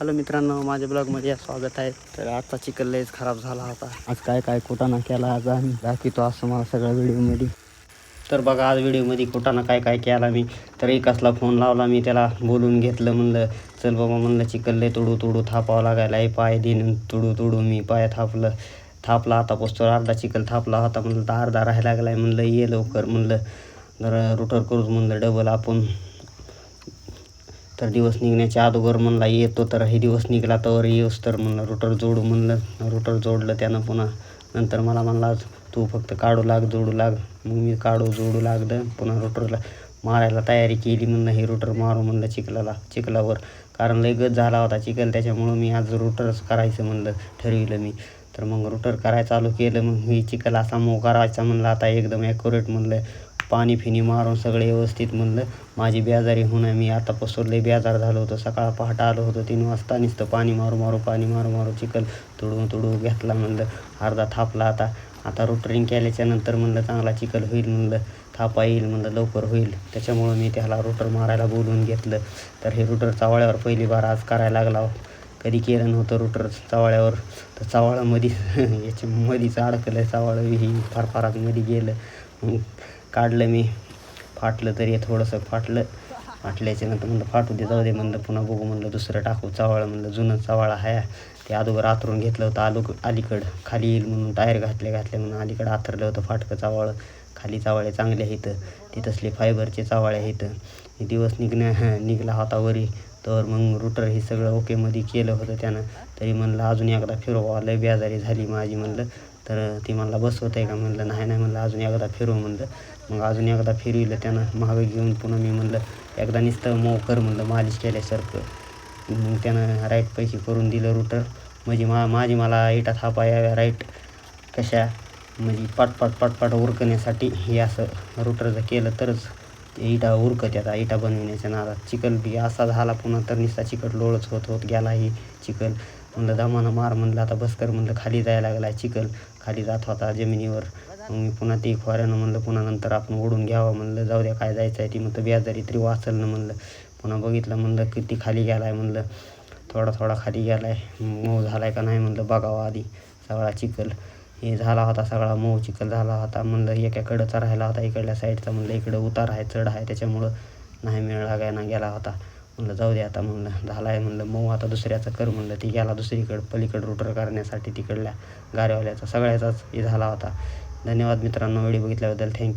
Hello मित्रांनो माझ्या ब्लॉगमध्ये स्वागत आहे. तर आजचा चिकन लयच खराब झाला होता. आज काय काय कुटाणा केला आज आम्ही? दाखवतो असं मला सगळ्या व्हिडिओमध्ये. तर बघा आज व्हिडिओमध्ये कुटाणा काय काय केला मी. तर एकासला फोन लावला मी त्याला बोलून घेतलं म्हणलं चल बाबा म्हणलं चिकन लय तुडू तोडू थापावं लागायला आहे पाय दिन तुडू तुडू मी पाय थापलं थापला आता पोचतो अर्धा चिकन थापला होता म्हणलं तर अर्धा राहायला लागला आहे म्हणलं ये लवकर म्हणलं जरा रोटर करूच म्हणलं डबल आपण तर दिवस निघण्याच्या अगोदर म्हणला येतो तर हे दिवस निघला तर येऊस तर म्हणलं रोटर जोडू म्हणलं रोटर जोडलं त्यानं पुन्हा. नंतर मला म्हणला तू फक्त काढू लाग जोडू लाग. मग मी काढू जोडू लागलं पुन्हा रोटरला मारायला तयारी केली म्हणलं हे रोटर मारू म्हणलं चिखलाला चिखलावर. कारण लय गज झाला होता चिखल त्याच्यामुळं मी आज रोटरच करायचं म्हणलं ठरविलं मी. तर मग रोटर करायला चालू केलं मग मी चिखल असा मो करायचा म्हणलं आता एकदम ॲक्युरेट म्हणलं. पाणी फिनी मारून सगळे व्यवस्थित म्हणलं माझी बेजारी होणं मी आता पसरले बेजार झालो होतो. सकाळ पहाटा आलो होतो. तीन वाजता नुसतं पाणी मारू मारू पाणी मारू मारू चिखल तुडू तुडू घेतला म्हणलं. अर्धा थापला आता. आता रोटरिंग केल्याच्यानंतर म्हणलं चांगला चिखल होईल म्हणलं. थापा येईल म्हणलं. लवकर होईल. त्याच्यामुळं मी त्याला रोटर मारायला बोलवून घेतलं. तर हे रोटर चावळ्यावर पहिली बार आज करायला लागला. कधी केलं नव्हतं रोटर चावळ्यावर. तर चावळामध्ये याच्या मधीच अडकलं चावळ. ही फार फारात मध्ये गेलं. मग काढलं मी. फाटलं तरी थोडंसं फाटलं. फाटल्याच्यानंतर म्हणलं फाटू दे जाऊ दे म्हणलं पुन्हा बघू म्हणलं दुसरं टाकू चावळा म्हणलं जुनं चावळा हाय. ते अगोदर आतरून घेतलं होतं आलू अलीकडं. खाली येईल म्हणून टायर घातले घातले म्हणून अलीकडं आथरलं होतं फाटकं चावळं. खाली चावळे चांगले आहेत. ते तसले फायबरचे चावळे आहेत. हे दिवस निघण्या निघला होता वरी. तर मग रुटर हे सगळं ओकेमध्ये केलं होतं त्यानं. तरी म्हणलं अजून एकदा फिरवा लय बेजारी झाली माझी म्हणलं. तर ती मला बसवत आहे का? म्हणलं नाही नाही. म्हणलं अजून एकदा फिरव. म्हणलं. मग अजून एकदा फिरविलं त्यानं. महाग घेऊन पुन्हा मी म्हणलं एकदा नुसतं मऊ कर. म्हणलं मालिश केल्यासारखं. मग त्यानं राईट पैकी करून दिलं रुटर म्हणजे मा माझी मला इटा थापा याव्या राईट कशा? म्हणजे पाटपाट पाटपाट उरकण्यासाठी हे असं रुटरचं केलं तरच ते इटा उरकत आता इटा बनविण्याच्या नादात. चिखल बी असा झाला पुन्हा तर निस्ता चिकट लोळच होत होत गेला ही चिखल. म्हणलं दमानं मार म्हणलं आता बस कर म्हणलं खाली जायला लागला चिखल. खाली जात होता जमिनीवर. मग मी पुन्हा ते खोऱ्यानं म्हणलं पुन्हा नंतर आपण ओढून घ्यावं म्हणलं जाऊ द्या काय जायचं आहे ती म्हणतं व्याजारी तरी वाचलं म्हणलं. पुन्हा बघितलं म्हणलं किती खाली गेला आहे म्हणलं थोडा थोडा खाली गेला आहे मऊ झाला आहे का नाही म्हणलं बघावं आधी. सगळा चिखल हे झाला होता सगळा मऊ चिखल झाला होता म्हणलं एकाकडचा राहिला होता इकडल्या साईडचा म्हणलं इकडं उतार आहे चढ आहे त्याच्यामुळं नाही मिळ लागायला गेला होता. म्हणलं जाऊ दे आता म्हणलं झाला आहे म्हणलं मऊ आता दुसऱ्याचं कर म्हणलं ती गेला दुसरीकडं पलीकडं रोटर करण्यासाठी तिकडल्या गाड्यावाल्याचा सगळ्याचाच हे झाला होता. धन्यवाद मित्रांनो व्हिडिओ बघितल्याबद्दल थँक्यू.